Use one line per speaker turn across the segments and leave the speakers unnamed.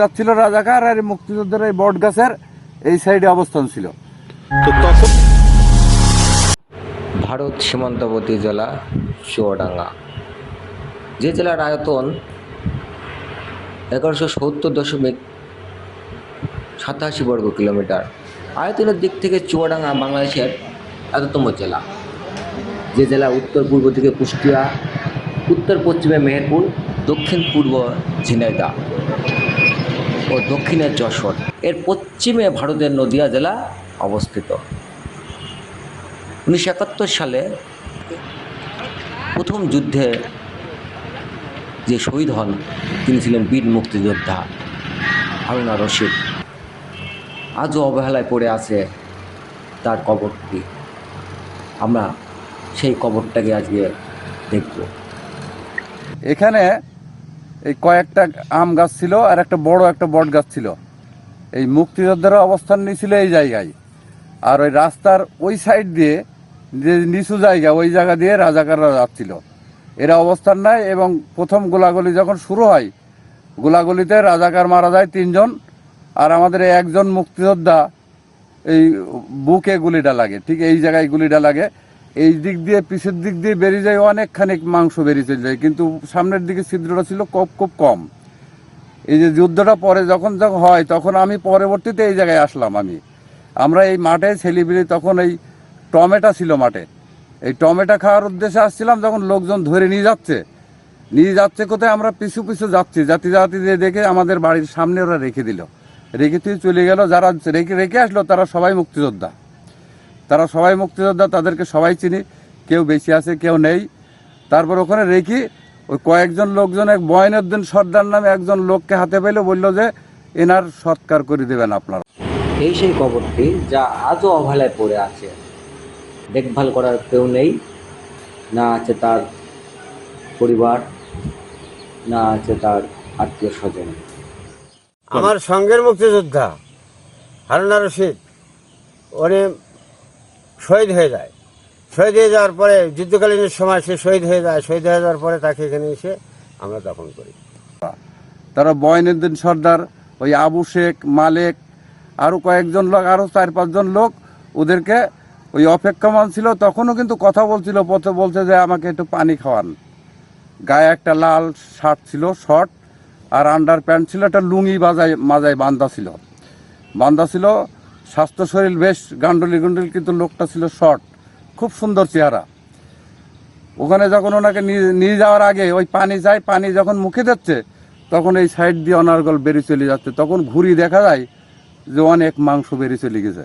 যাচ্ছিল রাজাকার আর মুক্তিযোদ্ধার এই বট গাছের এই সাইডে অবস্থান ছিল।
তো তখন
ভারত সীমান্তবর্তী জেলা চুয়াডাঙ্গা। যে জেলার আয়তন এগারোশো সত্তর দশমিক সাতাশি বর্গ কিলোমিটার। আয়তনের দিক থেকে চুয়াডাঙ্গা বাংলাদেশের এততম জেলা। যে জেলা উত্তর পূর্ব থেকে কুষ্টিয়া উত্তর পশ্চিমে মেহেরপুর দক্ষিণ পূর্ব ঝিনাইদহ। ও দক্ষিণে যশোর। এর পশ্চিমে ভারতের নদিয়া জেলা অবস্থিত। উনিশশো একাত্তর সালে প্রথম যুদ্ধে যে শহীদ হন, তিনি ছিলেন বীর মুক্তিযোদ্ধা হারুনা রশিদ। আজও অবহেলায় পড়ে আছে তার কবরটি। আমরা সেই কবরটাকে আজকে দেখব।
এখানে এই কয়েকটা আম গাছ ছিল আর একটা বড় একটা বট গাছ ছিল। এই মুক্তিযোদ্ধারা অবস্থান নিয়েছিল এই জায়গায়। আর ওই রাস্তার ওই সাইড দিয়ে যে নিচু জায়গা, ওই জায়গা দিয়ে রাজাকাররা যাচ্ছিল। এরা অবস্থান নেয় এবং প্রথম গোলাগুলি যখন শুরু হয়, গোলাগুলিতে রাজাকার মারা যায় তিনজন আর আমাদের একজন মুক্তিযোদ্ধা এই বুকে গুলিটা লাগে, ঠিক এই জায়গায় গুলিটা লাগে। এই দিক দিয়ে, পিছের দিক দিয়ে বেরিয়ে যায় অনেকখানি মাংস বেরিয়ে চলে যায়। কিন্তু সামনের দিকে ছিদ্রটা ছিল খুব খুব কম। এই যে যুদ্ধটা পরে যখন যখন হয়, তখন আমি পরবর্তীতে এই জায়গায় আসলাম আমি। আমরা এই মাঠে ছেলিবিলি তখন এই টমেটো ছিল মাঠে। এই টমেটো খাওয়ার উদ্দেশ্যে আসছিলাম, যখন লোকজন ধরে নিয়ে যাচ্ছে। নিয়ে যাচ্ছে কোথায়? আমরা পিছু পিছু যাচ্ছি। জাতি জাতি দিয়ে দেখে আমাদের বাড়ির সামনে ওরা রেখে দিল। রেখে চলে গেল। যারা রেখে রেখে আসলো, তারা সবাই মুক্তিযোদ্ধা। তারা সবাই মুক্তিযোদ্ধা তাদেরকে সবাই চিনি কেউ বেশি আছে কেউ নেই। তারপর ওখানে রেখি ওই কয়েকজন লোকজন এক বয়নুদ্দিন সর্দার নামে একজন লোককে হাতে পেলে বলল যে এনার সৎকার করে দেবেন আপনারা।
এই সেই কবরটি যা আজও অবহেলায় পড়ে আছে। দেখভাল করার কেউ নেই না আছে তার পরিবার না আছে তার আত্মীয় স্বজন।
আমার সঙ্গের মুক্তিযোদ্ধা হারুনা রশিদ উনি শহীদ হয়ে যায়। শহীদ হয়ে যাওয়ার পরে যুদ্ধকালীন সময় সে শহীদ হয়ে যায়। শহীদ হয়ে যাওয়ার পরে তাকে এখানে এসে আমরা দফন করি।
তারা বয়নুদ্দিন সর্দার, ওই আবু শেখ, মালেক আরও কয়েকজন লোক আরও চার, পাঁচজন লোক ওদেরকে ওই অপেক্ষমান ছিল। তখনও কিন্তু কথা বলছিল, পথে বলছে যে আমাকে একটু পানি খাওয়ান। গায়ে একটা লাল শার্ট ছিল, শর্ট, আর আন্ডার প্যান্ট ছিল, একটা লুঙ্গি বাজায়, মাজায় বান্ধা ছিল। বান্ধা ছিল স্বাস্থ্য শরীর বেশ গান্ডলি গুন্ডলি, কিন্তু লোকটা ছিল শর্ট। খুব সুন্দর চেহারা। ওখানে যখন ওনাকে নিয়ে- যাওয়ার আগে ওই পানি চাই পানি যখন মুখে যাচ্ছে তখন এই সাইড দিয়ে অনার্গল বেরিয়ে চলে যাচ্ছে। তখন ঘুরি দেখা যায় যে অনেক মাংস বেরিয়ে চলে গেছে।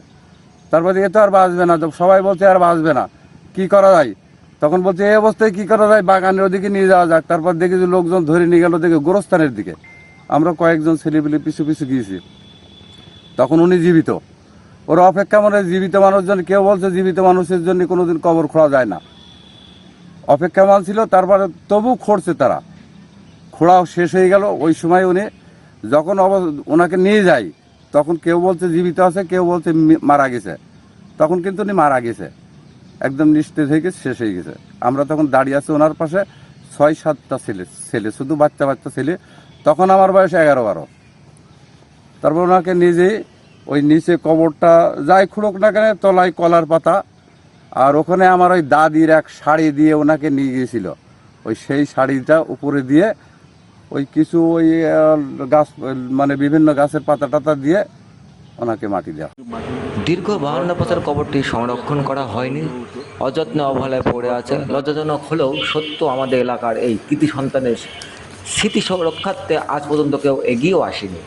তারপরে এ তো আর বাঁচবে না। সবাই বলছে, আর বাঁচবে না। কি করা যায়? তখন বলছে, এই অবস্থায় কি করা যায়? বাগানের ওদিকে নিয়ে যাওয়া যাক। তারপর দেখি যে লোকজন ধরে নিয়ে গেল দেখে গোরস্থানের দিকে। আমরা কয়েকজন ছেলেপিলে পিছু পিছু গিয়েছি। তখন উনি জীবিত। ওরা অপেক্ষা মানে জীবিত মানুষজন কেউ বলছে জীবিত মানুষের জন্য কোনোদিন কবর খোঁড়া যায় না। অপেক্ষামান ছিল, তারপরে তবু খড়ছে তারা। খোঁড়াও শেষ হয়ে গেল। ওই সময় উনি যখন ওনাকে নিয়ে যায়, তখন কেউ বলছে জীবিত আছে, কেউ বলছে মারা গেছে। তখন কিন্তু উনি মারা গেছে। একদম নিস্তেজ হয়ে গেছে, শেষ হয়ে গেছে। আমরা তখন দাঁড়িয়ে আছি ওনার পাশে। ছয়, সাতটা ছেলে ছেলে, শুধু বাচ্চা বাচ্চা ছেলে। তখন আমার বয়স এগারো, বারো। তারপর ওনাকে নিজে ওই নিচে কবরটা যাই খুঁড়োক না কেন, তলায় কলার পাতা। আর ওখানে আমার ওই দাদির এক শাড়ি দিয়ে ওনাকে নিয়ে গিয়েছিল। ওই সেই শাড়িটা উপরে দিয়ে ওই কিছু ওই গাছ মানে বিভিন্ন গাছের পাতা টাতা দিয়ে ওনাকে মাটি দেওয়া।
দীর্ঘ বাহান্ন বছর কবরটি সংরক্ষণ করা হয়নি। অযত্নে অবহেলায় পড়ে আছে। লজ্জাজনক হলেও সত্য আমাদের এলাকার এই কৃতি সন্তানের স্মৃতি রক্ষার্থে আজ পর্যন্ত কেউ এগিয়েও আসেনি।